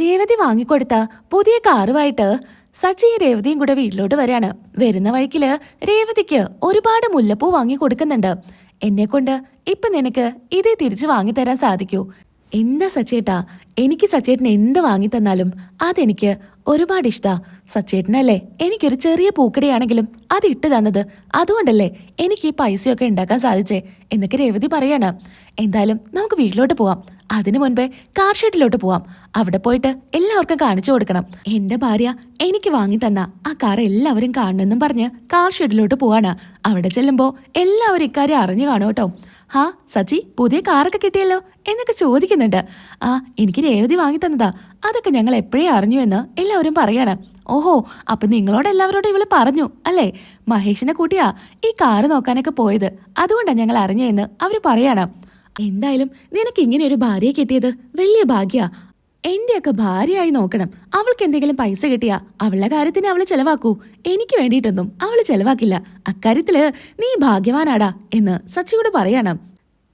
രേവതി വാങ്ങിക്കൊടുത്ത പുതിയ കാറുമായിട്ട് സച്ചിയും രേവതിയും കൂടെ വീട്ടിലോട്ട് വരാണ്. വരുന്ന വഴിക്കിൽ രേവതിക്ക് ഒരുപാട് മുല്ലപ്പൂ വാങ്ങി കൊടുക്കുന്നുണ്ട്. എന്നെ കൊണ്ട് ഇപ്പൊ നിനക്ക് ഇതേ തിരിച്ചു വാങ്ങിത്തരാൻ സാധിക്കൂ. എന്താ സച്ചേട്ടാ? എനിക്ക് സച്ചേട്ടൻ എന്ത് വാങ്ങി തന്നാലും അതെനിക്ക് ഒരുപാട് ഇഷ്ടാ. സച്ചേട്ടനല്ലേ എനിക്കൊരു ചെറിയ പൂക്കടയാണെങ്കിലും അത് ഇട്ട് തന്നത്. അതുകൊണ്ടല്ലേ എനിക്ക് ഈ പൈസയൊക്കെ ഉണ്ടാക്കാൻ സാധിച്ചേ എന്നൊക്കെ രേവതി പറയാണ്. എന്തായാലും നമുക്ക് വീട്ടിലോട്ട് പോവാം. അതിനു മുൻപേ കാർ ഷെഡിലോട്ട് പോവാം. അവിടെ പോയിട്ട് എല്ലാവർക്കും കാണിച്ചു കൊടുക്കണം. എന്റെ ഭാര്യ എനിക്ക് വാങ്ങി തന്ന ആ കാർ എല്ലാവരും കാണണമെന്നും പറഞ്ഞ് കാർ ഷെഡിലോട്ട് പോവാണ്. അവിടെ ചെല്ലുമ്പോ എല്ലാവരും ഇക്കാര്യം അറിഞ്ഞു കാണും കേട്ടോ. ഹാ സച്ചി പുതിയ കാറൊക്കെ കിട്ടിയല്ലോ എന്നൊക്കെ ചോദിക്കുന്നുണ്ട്. ആ എനിക്ക് രേവതി വാങ്ങി തന്നതാ. അതൊക്കെ ഞങ്ങൾ എപ്പോഴേ അറിഞ്ഞു എന്ന് എല്ലാവരും പറയാണ്. ഓഹോ അപ്പൊ നിങ്ങളോട് എല്ലാവരോടും ഇവൾ പറഞ്ഞു അല്ലേ? മഹേഷിനെ കൂട്ടിയാ ഈ കാറ് നോക്കാനൊക്കെ പോയത്. അതുകൊണ്ടാണ് ഞങ്ങൾ അറിഞ്ഞതെന്ന് അവർ പറയാണ്. എന്തായാലും നിനക്ക് ഇങ്ങനെ ഒരു ഭാര്യയെ കിട്ടിയത് വലിയ ഭാഗ്യ. എന്റെയൊക്കെ ഭാര്യയായി നോക്കണം. അവൾക്ക് എന്തെങ്കിലും പൈസ കിട്ടിയാ അവളുടെ കാര്യത്തിന് അവൾ ചെലവാക്കൂ. എനിക്ക് വേണ്ടിയിട്ടൊന്നും അവൾ ചെലവാക്കില്ല. അക്കാര്യത്തിൽ നീ ഭാഗ്യവാനാടാ എന്ന് സച്ചിയോട് പറയണം.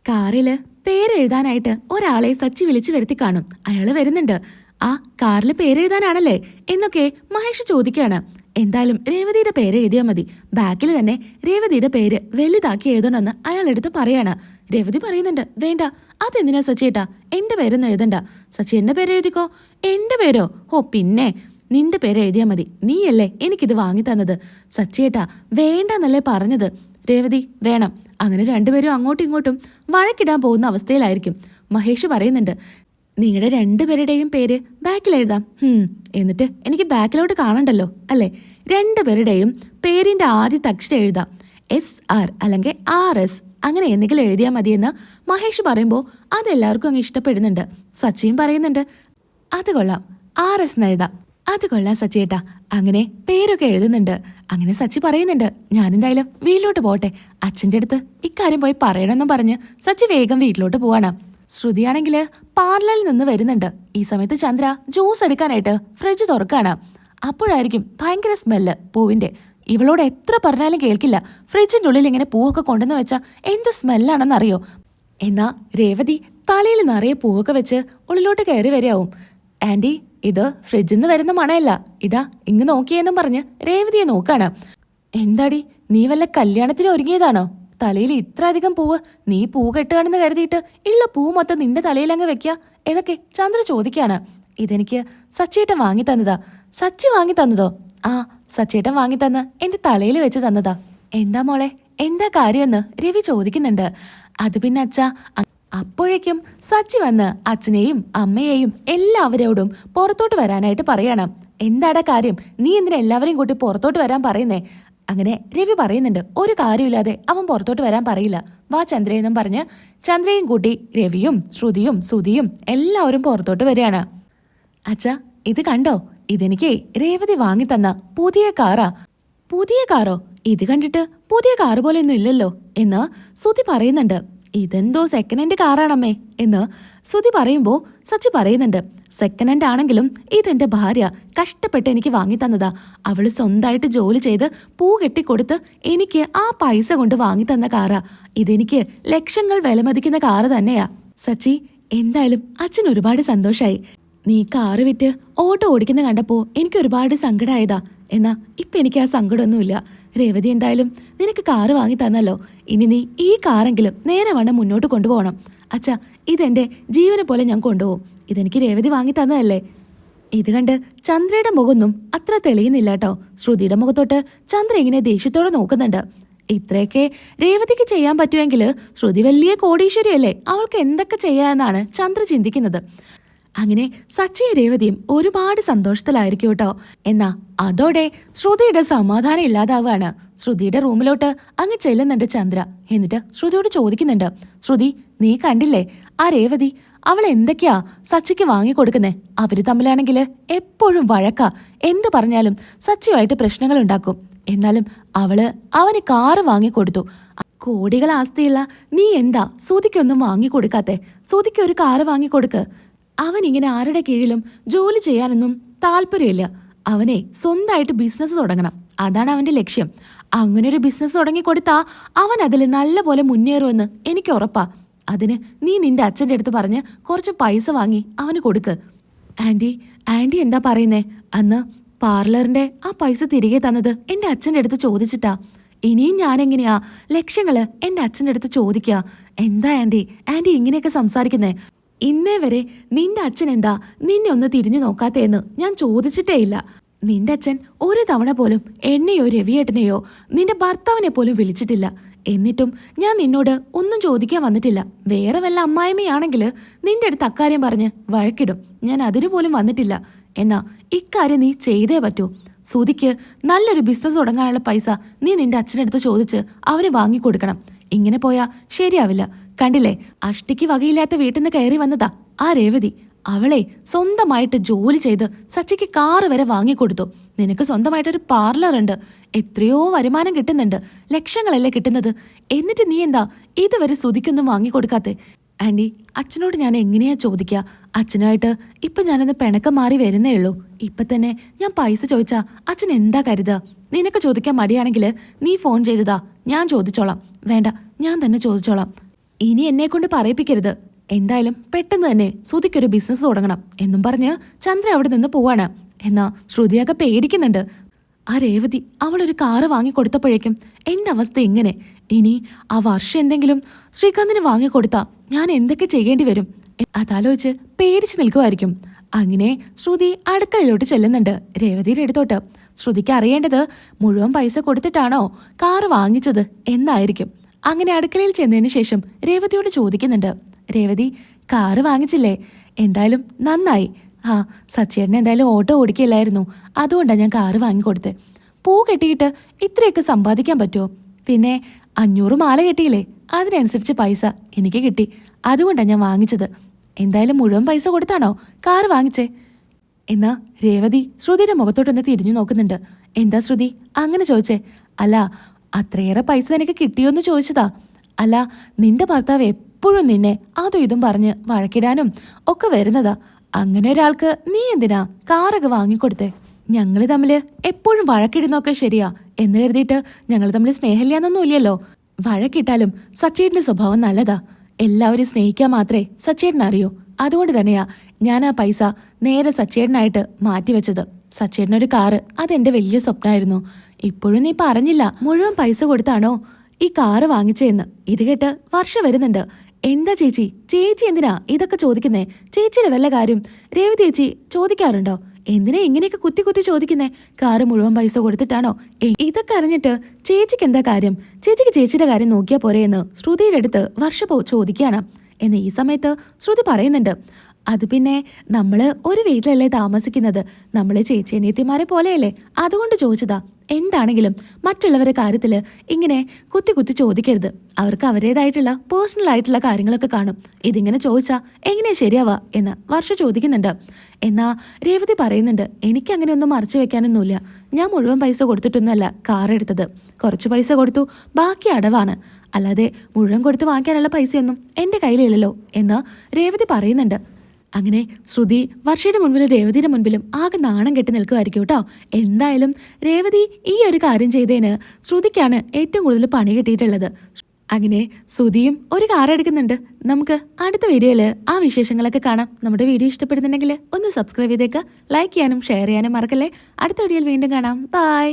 കാറിൽ പേരെഴുതാനായിട്ട് ഒരാളെ സച്ചി വിളിച്ചു വരുത്തി കാണും. അയാൾ വരുന്നുണ്ട്. ആ കാറിൽ പേരെഴുതാനാണല്ലേ? എന്നൊക്കെ മഹേഷ് ചോദിക്കുകയാണ്. എന്തായാലും രേവതിയുടെ പേര് എഴുതിയാൽ മതി. ബാക്കിൽ തന്നെ രേവതിയുടെ പേര് വലുതാക്കി എഴുതണമെന്ന് അയാൾ എടുത്ത് പറയാണ്. രേവതി പറയുന്നുണ്ട്. വേണ്ട അതെന്തിനാ സച്ചിയേട്ടാ എന്റെ പേരൊന്നും എഴുതണ്ട. സച്ചി എന്റെ പേര് എഴുതിക്കോ? എന്റെ പേരോ? ഓ പിന്നെ. നിന്റെ പേര് എഴുതിയാൽ മതി. നീയല്ലേ എനിക്കിത് വാങ്ങി തന്നത് സച്ചിയേട്ടാ വേണ്ടെന്നല്ലേ പറഞ്ഞത്. രേവതി വേണം. അങ്ങനെ രണ്ടുപേരും അങ്ങോട്ടും ഇങ്ങോട്ടും വഴക്കിടാൻ പോകുന്ന അവസ്ഥയിലായിരിക്കും. മഹേഷ് പറയുന്നുണ്ട് നിങ്ങളുടെ രണ്ടുപേരുടെയും പേര് ബാക്കിൽ എഴുതാം. എന്നിട്ട് എനിക്ക് ബാക്കിലോട്ട് കാണണ്ടല്ലോ അല്ലേ? രണ്ടുപേരുടെയും പേരിന്റെ ആദ്യത്തെ അക്ഷരം എഴുതാം. എസ് ആർ അല്ലെങ്കിൽ ആർ എസ് അങ്ങനെ എന്തെങ്കിലും എഴുതിയാൽ മതിയെന്ന് മഹേഷ് പറയുമ്പോൾ അതെല്ലാവർക്കും അങ്ങ് ഇഷ്ടപ്പെടുന്നുണ്ട്. സച്ചിയും പറയുന്നുണ്ട് അത് കൊള്ളാം. ആർ എസ് എന്ന് എഴുതാം. അത് കൊള്ളാം സച്ചിയേട്ടാ. അങ്ങനെ പേരൊക്കെ എഴുതുന്നുണ്ട്. അങ്ങനെ സച്ചി പറയുന്നുണ്ട് ഞാനെന്തായാലും വീട്ടിലോട്ട് പോട്ടെ അച്ഛന്റെ അടുത്ത് ഇക്കാര്യം പോയി പറയണമെന്നും പറഞ്ഞ് സച്ചി വേഗം വീട്ടിലോട്ട് പോവാണ്. ശ്രുതിയാണെങ്കിൽ പാർലറിൽ നിന്ന് വരുന്നുണ്ട്. ഈ സമയത്ത് ചന്ദ്ര ജ്യൂസ് എടുക്കാനായിട്ട് ഫ്രിഡ്ജ് തുറക്കാണ്. അപ്പോഴായിരിക്കും ഭയങ്കര സ്മെല്ല് പൂവിന്റെ ഇവളോട് എത്ര പറഞ്ഞാലും കേൾക്കില്ല. ഫ്രിഡ്ജിന്റെ ഉള്ളിൽ ഇങ്ങനെ പൂവൊക്കെ കൊണ്ടുവന്ന് വെച്ചാൽ എന്ത് സ്മെല്ലാണെന്നറിയോ? എന്നാ രേവതി തലയിൽ നിറയെ പൂവൊക്കെ വെച്ച് ഉള്ളിലോട്ട് കയറി വരികയാവും. ആന്റി ഇത് ഫ്രിഡ്ജിൽ നിന്ന് വരുന്ന മണയല്ല. ഇതാ ഇങ്ങ് നോക്കിയെന്നും പറഞ്ഞ് രേവതിയെ നോക്കാണ്. എന്താടി നീ വല്ല കല്യാണത്തിന് ഒരുങ്ങിയതാണോ? തലയിൽ ഇത്ര അധികം പൂവ് നീ പൂ കെട്ടുകയാണെന്ന് കരുതിയിട്ട് ഉള്ള പൂ മൊത്തം നിന്റെ തലയിൽ അങ്ങ് വെക്ക എന്നൊക്കെ ചന്ദ്ര ചോദിക്കാണ്. ഇതെനിക്ക് സച്ചേട്ടൻ വാങ്ങി തന്നതാ. സച്ചി വാങ്ങി തന്നതോ? ആ സച്ചേട്ടൻ വാങ്ങി തന്ന് എന്റെ തലയിൽ വെച്ച് തന്നതാ. എന്താ മോളെ എന്താ കാര്യമെന്ന് രവി ചോദിക്കുന്നുണ്ട്. അത് പിന്നെ അച്ഛാ അപ്പോഴേക്കും സച്ചി വന്ന് അച്ഛനെയും അമ്മയെയും എല്ലാവരോടും പുറത്തോട്ട് വരാനായിട്ട് പറയണം. എന്താടാ കാര്യം? നീ എന്തിനാ എല്ലാവരെയും കൂട്ടി പുറത്തോട്ട് വരാൻ പറയുന്നേ? അങ്ങനെ രവി പറയുന്നുണ്ട് ഒരു കാര്യമില്ലാതെ അവൻ പുറത്തോട്ട് വരാൻ പറയില്ല. വാ ചന്ദ്രയെന്നും പറഞ്ഞ് ചന്ദ്രയും കൂട്ടി രവിയും ശ്രുതിയും സുതിയും എല്ലാവരും പുറത്തോട്ട് വരികയാണ്. അച്ഛാ ഇത് കണ്ടോ? ഇതെനിക്ക് രേവതി വാങ്ങി തന്ന പുതിയ കാറാ. പുതിയ കാറോ? ഇത് കണ്ടിട്ട് പുതിയ കാറ് പോലെയൊന്നും ഇല്ലല്ലോ എന്ന് സുതി പറയുന്നുണ്ട്. ഇതെന്തോ സെക്കൻഡ് ഹാൻഡ് കാറാണമ്മേ എന്ന് ശ്രുതി പറയുമ്പോൾ സച്ചി പറയുന്നുണ്ട്. സെക്കൻഡ് ഹാൻഡ് ആണെങ്കിലും ഇതെന്റെ ഭാര്യ കഷ്ടപ്പെട്ട് എനിക്ക് വാങ്ങി തന്നതാ. അവൾ സ്വന്തമായിട്ട് ജോലി ചെയ്ത് പൂ കെട്ടിക്കൊടുത്ത് എനിക്ക് ആ പൈസ കൊണ്ട് വാങ്ങി തന്ന കാറാ. ഇതെനിക്ക് ലക്ഷങ്ങൾ വിലമതിക്കുന്ന കാറ് തന്നെയാ. സച്ചി എന്തായാലും അച്ഛൻ ഒരുപാട് സന്തോഷായി. നീ കാറ് വിറ്റ് ഓട്ടോ ഓടിക്കുന്ന കണ്ടപ്പോ എനിക്ക് ഒരുപാട് സങ്കടമായതാ എന്നാ ഇപ്പൊ എനിക്ക് ആ സങ്കടമൊന്നുമില്ല രേവതി എന്തായാലും നിനക്ക് കാറ് വാങ്ങി തന്നല്ലോ. ഇനി നീ ഈ കാറെങ്കിലും നേരെ വേണം മുന്നോട്ട് കൊണ്ടുപോകണം. അച്ഛാ ഇതെന്റെ ജീവനെ പോലെ ഞാൻ കൊണ്ടുപോകും. ഇതെനിക്ക് രേവതി വാങ്ങി തന്നതല്ലേ? ഇത് കണ്ട് ചന്ദ്രയുടെ മുഖമൊന്നും അത്ര തെളിയുന്നില്ല കേട്ടോ ശ്രുതിയുടെ മുഖത്തോട്ട് ചന്ദ്ര ഇങ്ങനെ ദേഷ്യത്തോടെ നോക്കുന്നുണ്ട്. ഇത്രയൊക്കെ രേവതിക്ക് ചെയ്യാൻ പറ്റുമെങ്കിൽ ശ്രുതി വലിയ കോടീശ്വരിയല്ലേ? അവൾക്ക് എന്തൊക്കെ ചെയ്യാമെന്നാണ് ചന്ദ്ര ചിന്തിക്കുന്നത്? അങ്ങനെ സച്ചിയും രേവതിയും ഒരുപാട് സന്തോഷത്തിലായിരിക്കും കേട്ടോ എന്നാ അതോടെ ശ്രുതിയുടെ സമാധാനം ഇല്ലാതാവുകയാണ് ശ്രുതിയുടെ റൂമിലോട്ട് അങ്ങ് ചെല്ലുന്നുണ്ട് ചന്ദ്ര. എന്നിട്ട് ശ്രുതിയോട് ചോദിക്കുന്നുണ്ട് ശ്രുതി നീ കണ്ടില്ലേ? ആ രേവതി അവൾ എന്തൊക്കെയാ സച്ചിക്ക് വാങ്ങിക്കൊടുക്കുന്നേ? അവർ തമ്മിലാണെങ്കിൽ എപ്പോഴും വഴക്ക. എന്ത് പറഞ്ഞാലും സച്ചിയുമായിട്ട് പ്രശ്നങ്ങൾ ഉണ്ടാക്കും എന്നാലും അവൾ അവന് കാറ് വാങ്ങിക്കൊടുത്തു. കോടികൾ ആസ്തിയുള്ള നീ എന്താ സുതിക്കൊന്നും വാങ്ങിക്കൊടുക്കാത്തെ? ശ്രുതിക്ക് ഒരു കാറ് വാങ്ങിക്കൊടുക്ക്. അവൻ ഇങ്ങനെ ആരുടെ കീഴിലും ജോലി ചെയ്യാനൊന്നും താല്പര്യമില്ല. അവനെ സ്വന്തമായിട്ട് ബിസിനസ് തുടങ്ങണം. അതാണ് അവന്റെ ലക്ഷ്യം. അങ്ങനെ ഒരു ബിസിനസ് തുടങ്ങി കൊടുത്താ അവൻ അതിൽ നല്ലപോലെ മുന്നേറുമെന്ന് എനിക്ക് ഉറപ്പാ. അതിന് നീ നിന്റെ അച്ഛന്റെ അടുത്ത് പറഞ്ഞ് കുറച്ച് പൈസ വാങ്ങി അവന് കൊടുക്ക്. ആന്റി ആന്റി എന്താ പറയുന്നേ? അന്ന് പാർലറിന്റെ ആ പൈസ തിരികെ തന്നത് എന്റെ അച്ഛന്റെ അടുത്ത് ചോദിച്ചിട്ടാ. ഇനിയും ഞാനെങ്ങനെയാ ലക്ഷ്യങ്ങൾ എന്റെ അച്ഛന്റെ അടുത്ത് ചോദിക്കുക എന്താ ആന്റി? ആന്റി ഇങ്ങനെയൊക്കെ സംസാരിക്കുന്നേ? ഇന്നേ വരെ നിന്റെ അച്ഛൻ എന്താ നിന്നെ ഒന്ന് തിരിഞ്ഞു നോക്കാത്തേന്ന് ഞാൻ ചോദിച്ചിട്ടേ ഇല്ല. നിന്റെ അച്ഛൻ ഒരു തവണ പോലും എന്നെയോ രവിയേട്ടനെയോ നിന്റെ ഭർത്താവിനെ പോലും വിളിച്ചിട്ടില്ല. എന്നിട്ടും ഞാൻ നിന്നോട് ഒന്നും ചോദിക്കാൻ വന്നിട്ടില്ല. വേറെ വല്ല അമ്മായിമ്മയാണെങ്കിൽ നിന്റെ അടുത്ത് അക്കാര്യം പറഞ്ഞ് വഴക്കിടും. ഞാൻ അതിനു പോലും വന്നിട്ടില്ല. എന്നാ ഇക്കാര്യം നീ ചെയ്തേ പറ്റൂ. സുതിക്ക് നല്ലൊരു ബിസിനസ് തുടങ്ങാനുള്ള പൈസ നീ നിന്റെ അച്ഛനടുത്ത് ചോദിച്ച് അവന് വാങ്ങിക്കൊടുക്കണം. ഇങ്ങനെ പോയാ ശരിയാവില്ല. കണ്ടില്ലേ അഷ്ടിക്ക് വകയില്ലാത്ത വീട്ടിൽ നിന്ന് കയറി വന്നതാ ആ രേവതി. അവളെ സ്വന്തമായിട്ട് ജോലി ചെയ്ത് സച്ചിക്ക് കാറ് വരെ വാങ്ങിക്കൊടുത്തു. നിനക്ക് സ്വന്തമായിട്ടൊരു പാർലർ ഉണ്ട്. എത്രയോ വരുമാനം കിട്ടുന്നുണ്ട്. ലക്ഷങ്ങളല്ലേ കിട്ടുന്നത്. എന്നിട്ട് നീ എന്താ ഇതുവരെ സുതിക്കൊന്നും വാങ്ങിക്കൊടുക്കാത്തെ? ആന്റി അച്ഛനോട് ഞാൻ എങ്ങനെയാ ചോദിക്കുക അച്ഛനായിട്ട് ഇപ്പം ഞാനൊന്ന് പിണക്കം മാറി വരുന്നേ ഉള്ളൂ. ഇപ്പം തന്നെ ഞാൻ പൈസ ചോദിച്ചാ അച്ഛൻ എന്താ കരുതാ? നിനക്ക് ചോദിക്കാൻ മടിയാണെങ്കിൽ നീ ഫോൺ ചെയ്തതാ. ഞാൻ ചോദിച്ചോളാം. വേണ്ട ഞാൻ തന്നെ ചോദിച്ചോളാം. ഇനി എന്നെ കൊണ്ട് പറയിപ്പിക്കരുത്. എന്തായാലും പെട്ടെന്ന് തന്നെ ശ്രുതിക്കൊരു ബിസിനസ് തുടങ്ങണം. എന്നും പറഞ്ഞ് ചന്ദ്ര അവിടെ നിന്ന് പോവാണ്. എന്നാ ശ്രുതിയൊക്കെ പേടിക്കുന്നുണ്ട്. ആ രേവതി അവളൊരു കാറ് വാങ്ങിക്കൊടുത്തപ്പോഴേക്കും എന്റെ അവസ്ഥ ഇങ്ങനെ ഇനി ആ വർഷം എന്തെങ്കിലും ശ്രീകാന്തിന് വാങ്ങിക്കൊടുത്താ ഞാൻ എന്തൊക്കെ ചെയ്യേണ്ടി വരും? അതാലോചിച്ച് പേടിച്ചു നിൽക്കുമായിരിക്കും അങ്ങനെ ശ്രുതി അടുക്കളയിലോട്ട് ചെല്ലുന്നുണ്ട്. രേവതിയുടെ അടുത്തോട്ട്. ശ്രുതിക്ക് അറിയേണ്ടത് മുഴുവൻ പൈസ കൊടുത്തിട്ടാണോ കാറ് വാങ്ങിച്ചത് എന്നായിരിക്കും. അങ്ങനെ അടുക്കളയിൽ ചെന്നതിന് ശേഷം രേവതിയോട് ചോദിക്കുന്നുണ്ട്. രേവതി കാറ് വാങ്ങിച്ചില്ലേ? എന്തായാലും നന്നായി. ആ സച്ചേട്ടൻ എന്തായാലും ഓട്ടോ ഓടിക്കില്ലായിരുന്നു അതുകൊണ്ടാണ് ഞാൻ കാറ് വാങ്ങിക്കൊടുത്തത് പൂ കെട്ടിയിട്ട് ഇത്രയൊക്കെ സമ്പാദിക്കാൻ പറ്റുമോ പിന്നെ അഞ്ഞൂറ് മാല കെട്ടിയില്ലേ? അതിനനുസരിച്ച് പൈസ എനിക്ക് കിട്ടി. അതുകൊണ്ടാണ് ഞാൻ വാങ്ങിച്ചത്. എന്തായാലും മുഴുവൻ പൈസ കൊടുത്താണോ? കാറ് വാങ്ങിച്ചേ. എന്നാ രേവതി ശ്രുതിയുടെ മുഖത്തോട്ടൊന്ന് തിരിഞ്ഞു നോക്കുന്നുണ്ട്. എന്താ ശ്രുതി അങ്ങനെ ചോദിച്ചേ. അല്ല അത്രയേറെ പൈസ നിനക്ക് കിട്ടിയോന്ന് ചോദിച്ചതാ. അല്ല നിന്റെ ഭർത്താവ് എപ്പോഴും നിന്നെ അതും ഇതും പറഞ്ഞ് വഴക്കിടാനും ഒക്കെ വരുന്നതാ. അങ്ങനെ ഒരാൾക്ക് നീ എന്തിനാ കാറൊക്കെ വാങ്ങിക്കൊടുത്തേ? ഞങ്ങൾ തമ്മിൽ എപ്പോഴും വഴക്കിടുന്നൊക്കെ ശരിയാ എന്ന് കരുതിയിട്ട് ഞങ്ങൾ തമ്മിൽ സ്നേഹമില്ലാന്നൊന്നും ഇല്ലല്ലോ. വഴക്കിട്ടാലും സച്ചേട്ടന്റെ സ്വഭാവം നല്ലതാ. എല്ലാവരും സ്നേഹിക്കാൻ മാത്രമേ സച്ചേട്ടൻ അറിയൂ. അതുകൊണ്ട് തന്നെയാ ഞാൻ ആ പൈസ നേരെ സച്ചേട്ടനായിട്ട് മാറ്റിവെച്ചത് സച്ചേട്ടനൊരു കാറ് അതെന്റെ വലിയ സ്വപ്നമായിരുന്നു ഇപ്പോഴും നീ പറഞ്ഞില്ല മുഴുവൻ പൈസ കൊടുത്താണോ ഈ കാറ് വാങ്ങിച്ചതെന്ന് ഇത് കേട്ട് വർഷം വരുന്നുണ്ട്. എന്താ ചേച്ചി? ചേച്ചി എന്തിനാ ഇതൊക്കെ ചോദിക്കുന്നേ? ചേച്ചിയുടെ വല്ല കാര്യം? രേവതി ചേച്ചി ചോദിക്കാറുണ്ടോ? എന്തിനാ ഇങ്ങനെയൊക്കെ കുത്തി കുത്തി ചോദിക്കുന്നേ? കാറ് മുഴുവൻ പൈസ കൊടുത്തിട്ടാണോ? ഇതൊക്കെ അറിഞ്ഞിട്ട് ചേച്ചിക്ക് എന്താ കാര്യം? ചേച്ചിക്ക് ചേച്ചിയുടെ കാര്യം നോക്കിയാൽ പോരെ എന്ന് ശ്രുതിയുടെ അടുത്ത് വർഷ ചോദിക്കുകയാണ്. എന്ന് ഈ സമയത്ത് ശ്രുതി പറയുന്നുണ്ട്. അത് പിന്നെ നമ്മൾ ഒരു വീട്ടിലല്ലേ താമസിക്കുന്നത്? നമ്മളെ ചേച്ചി അനിയത്തിമാരെ പോലെയല്ലേ? അതുകൊണ്ട് ചോദിച്ചതാ. എന്താണെങ്കിലും മറ്റുള്ളവരുടെ കാര്യത്തിൽ ഇങ്ങനെ കുത്തി കുത്തി ചോദിക്കരുത്. അവർക്ക് അവരുടേതായിട്ടുള്ള പേഴ്സണൽ ആയിട്ടുള്ള കാര്യങ്ങളൊക്കെ കാണും. ഇതിങ്ങനെ ചോദിച്ചാ എങ്ങനെയാ ശരിയാവാ എന്ന് വർഷ ചോദിക്കുന്നുണ്ട്. എന്നാ രേവതി പറയുന്നുണ്ട് എനിക്ക് അങ്ങനെയൊന്നും മറച്ചു വെക്കാനൊന്നുമില്ല. ഞാൻ മുഴുവൻ പൈസ കൊടുത്തിട്ടൊന്നുമല്ല കാർ എടുത്തത്. കുറച്ച് പൈസ കൊടുത്തു ബാക്കി അടവാണ്. അല്ലാതെ മുഴുവൻ കൊടുത്ത് വാങ്ങിക്കാനുള്ള പൈസയൊന്നും എന്റെ കയ്യിലില്ലല്ലോ എന്ന് രേവതി പറയുന്നുണ്ട്. അങ്ങനെ ശ്രുതി വർഷയുടെ മുൻപിലും രേവതിയുടെ മുൻപിലും ആകെ നാണം കെട്ടി നിൽക്കുമായിരിക്കും കേട്ടോ. എന്തായാലും രേവതി ഈ ഒരു കാര്യം ചെയ്തതിന് ശ്രുതിക്കാണ് ഏറ്റവും കൂടുതൽ പണി കിട്ടിയിട്ടുള്ളത്. അങ്ങനെ ശ്രുതിയും ഒരു കാർ എടുക്കുന്നുണ്ട്. നമുക്ക് അടുത്ത വീഡിയോയിൽ ആ വിശേഷങ്ങളൊക്കെ കാണാം. നമ്മുടെ വീഡിയോ ഇഷ്ടപ്പെടുന്നുണ്ടെങ്കിൽ ഒന്ന് സബ്സ്ക്രൈബ് ചെയ്തേക്കുക ലൈക്ക് ചെയ്യാനും ഷെയർ ചെയ്യാനും മറക്കല്ലേ? അടുത്ത വീഡിയോയിൽ വീണ്ടും കാണാം. ബൈ